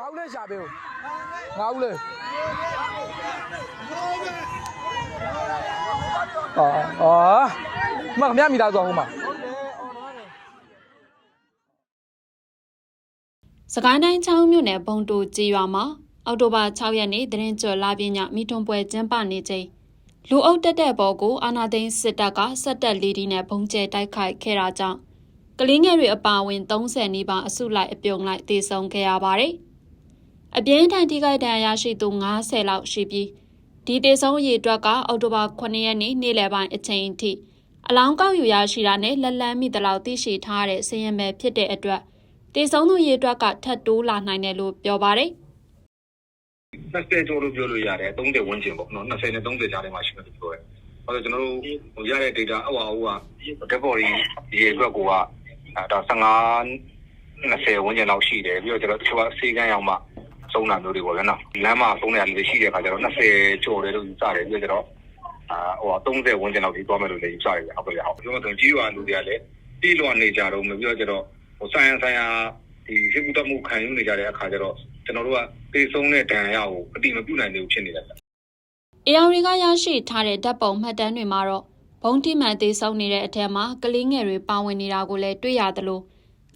ငါဦးလေးရှာပေးဦးငါဦးလေးအော်အော်မခမရမိသားစုဟိုမှာစကိုင်းတိုင်းချောင်းမြို့နယ်ဘုံတိုကြေးရွာမှာအောက်တိုဘာ6ရက်နေ့သတင်းကျော်လာပြညမိထွန်းပွဲကျင်းပနေချိန်လူအုပ်တက်တဲ့ဘော်ကိုအာနာသိန်းစစ်တပ်ကစက်တက်လီဒီနဲ့ဘုံကျဲတိုက်ခိုက်ခဲ့တာကြောင့်ကလေးငယ်တွေအပါအဝင်30နီးပါးအစုလိုက်အပြုံလိုက်တေဆုံးခဲ့ရပါတယ်။ အပြင်းထန်ထိခိုက်ဒဏ်ရာရရှိသူ90လောက်ရှိပြီးဒီတေဆုံးအရေအတွက်ကအောက်တိုဘာ9ရက်နေ့နေ့လယ်ပိုင်းအချိန်အထိအလောင်းကောက်ယူရရှိတာနဲ့လက်လန်းမိတလောက်သိရှိထားတဲ့စည်ရင်ပဲဖြစ်တဲ့အတွက်တေဆုံးသူရေအတွက်ကထပ်တိုးလာနိုင်တယ်လို့ပြောပါတယ်20ကျော်လို့ပြောလို့ရတယ်30ဝန်းကျင်ပေါ့နော်20နဲ့30ကြားထဲမှာရှိတယ်ပြောတယ်။ဟုတ်တယ်ကျွန်တော်တို့ဟိုရတဲ့ data အဝါဟိုက dead body ရေအတွက်ကိုကအဲဒါ15 20ဝန်းကျင်လောက်ရှိတယ်ပြီးတော့ကျွန်တော်တချို့ကစေကန်းရောက်မှ သုံးတာမျိုးတွေပေါ့ဗျာနော်လမ်းမှာသုံးနေရလူတွေရှိတဲ့အခါကျတော့20ကျော်တယ်လို့ယူဆတယ်ပြီးတော့ကျွန်တော်အာဟို30ဝန်းကျင်လောက်ဒီသွားမယ်လို့လည်းယူဆတယ်ဟုတ်ကဲ့ဟုတ်ကျွန်တော်တို့ကြီးရွာလူတွေကလည်းတီးလွန်နေကြတော့ပြီးတော့ကျွန်တော်ဟိုဆိုင်ရန်ဆိုင်ရာဒီရှိမှုတမှုခံယူနေကြတဲ့အခါကျတော့ကျွန်တော်တို့ကပေဆုံးတဲ့ဒဏ်ရာကိုအတိမပြုနိုင်သေးဘူးဖြစ်နေတယ်။အေယာရီကရရှိထားတဲ့ဓာတ်ပုံမှတ်တမ်းတွေမှာတော့ဘုံတိမှန်တေဆုံးနေတဲ့အထက်မှာကလေးငယ်တွေပါဝင်နေတာကိုလည်းတွေ့ရသလို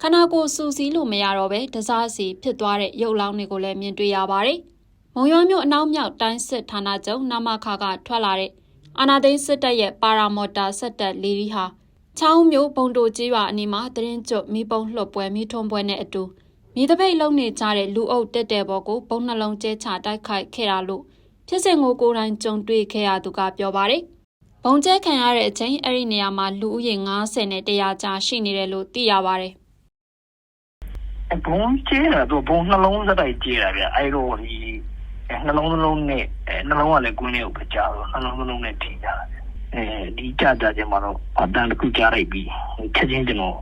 ခနာကိုယ်စူစီးလို့မရတော့ပဲတစားစီဖြစ်သွားတဲ့ရုပ်လောင်းတွေကိုလည်းမြင်တွေ့ရပါတယ်။မုံရွာမြို့အနောက်မြောက်တိုင်းစစ်ဌာနချုပ်နမခကထွက်လာတဲ့အာနာသိန်းစစ်တပ်ရဲ့ပါရာမော်တာစက်တပ်လီရီဟာချောင်းမြို့ဘုံတိုကြီးရွာအနီးမှာတရင်ကျွတ်မိပုံလှုပ်ပွဲမိထုံးပွဲနဲ့အတူမိတပိတ်လုံးနေကြတဲ့လူအုပ်တက်တဲ့ဘောကိုဘုံနှလုံးကျဲချတိုက်ခိုက်ခဲ့တာလို့ဖြစ်စဉ်ကိုကိုယ်တိုင်ကြုံတွေ့ခဲ့ရသူကပြောပါတယ်။ဘုံကျဲခံရတဲ့အချိန်အဲ့ဒီနေရာမှာလူဦးရေ90နဲ့100ကြားရှိနေတယ်လို့သိရပါတယ်။ ဘုံကျဲတာသူဘုံနှလုံးစတိုက်ကျဲတာဗျအဲ့တော့ဒီနှလုံးနှလုံးနဲ့နှလုံးကလည်းကွင်းလေးကိုပကြတော့နှလုံးနှလုံးနဲ့ထင်ကြတာဗျအဲဒီကြကြချင်းမှာတော့အတန်တစ်ခုကြားလိုက်ပြီးချက်ချင်းကျွန်တော်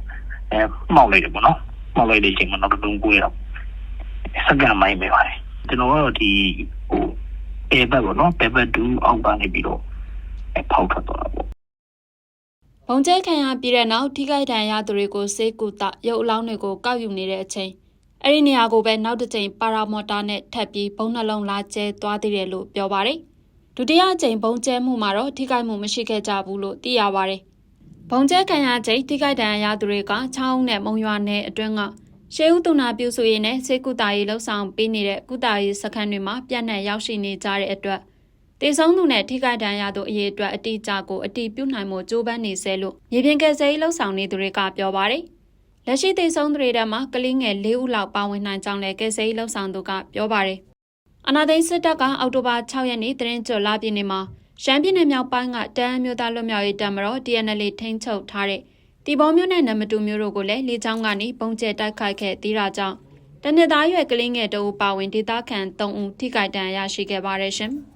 အဲမှောက်လိုက်တယ်ပေါ့နော်မှောက်လိုက်တဲ့အချိန်မှာနောက်တစ်လုံးကွဲတော့စက္ကန့်မိုင်းပဲပါတယ်ကျွန်တော်ကတော့ဒီဟိုပေဘက်ပေါ့နော်ပေဘက်တူအောက်ကနေပြီးတော့ဖောက်ထွက်သွားတာပေါ့ ဘုံကျဲခံရပြီးတဲ့နောက်ထိခိုက်ဒဏ်ရာသူတွေကိုစေကူတရုပ်အလောင်းတွေကိုကောက်ယူနေတဲ့အချိန်အဲ့ဒီနေရာကိုပဲနောက်တစ်ကြိမ်ပါရာမော်တာနဲ့ထပ်ပြီးဘုံနှလုံးလာကျဲသွားသေးတယ်လို့ပြောပါတယ်။ဒုတိယအကြိမ်ဘုံကျဲမှုမှာတော့ထိခိုက်မှုမရှိခဲ့ကြဘူးလို့သိရပါတယ်။ဘုံကျဲခံရချိန်ထိခိုက်ဒဏ်ရာရသူတွေကချောင်းနဲ့မုံရွာနယ်အတွင်းကရှေးဦးသူနာပြုစုရေးနဲ့စေကူတာရေးလှုပ်ဆောင်ပေးနေတဲ့ကုတာရေးစခန်းတွေမှာပြန့်နှံ့ရောက်ရှိနေကြတဲ့အတွက် တေဆုံးသူနဲ့ထိခိုက်ဒဏ်ရာသူအရေးအတွက်အတိအကျကိုအတိပြုနိုင်မှုကြိုးပမ်းနေစေလို့မြေပြင်ကယ်ဆယ်ရေးလှုပ်ဆောင်နေသူတွေကပြောပါတယ်။လက်ရှိတေဆုံးသူတွေထဲမှာကလေးငယ်၄ဦးလောက်ပါဝင်နိုင်ကြောင်းလည်းကယ်ဆယ်ရေးလှုပ်ဆောင်သူကပြောပါတယ်။အနာသိန်းစစ်တပ်ကအောက်တိုဘာ6ရက်နေ့တရင်ကျော်လာပြည်နယ်မှာရှမ်းပြည်နယ်မြောက်ပိုင်းကတန်းမျိုးသားလွတ်မြောက်ရေးတပ်မတော် TNL ထိန်းချုပ်ထားတဲ့တီဘောမျိုးနဲ့နမတူမျိုးတို့ကိုလည်းလေကြောင်းကနေပုံကျဲတိုက်ခိုက်ခဲ့သေးတာကြောင့်တနစ်သားရွယ်ကလေးငယ်တအူပါဝင်ဒေသခံ3ဦးထိခိုက်ဒဏ်ရာရရှိခဲ့ပါတယ်ရှင်။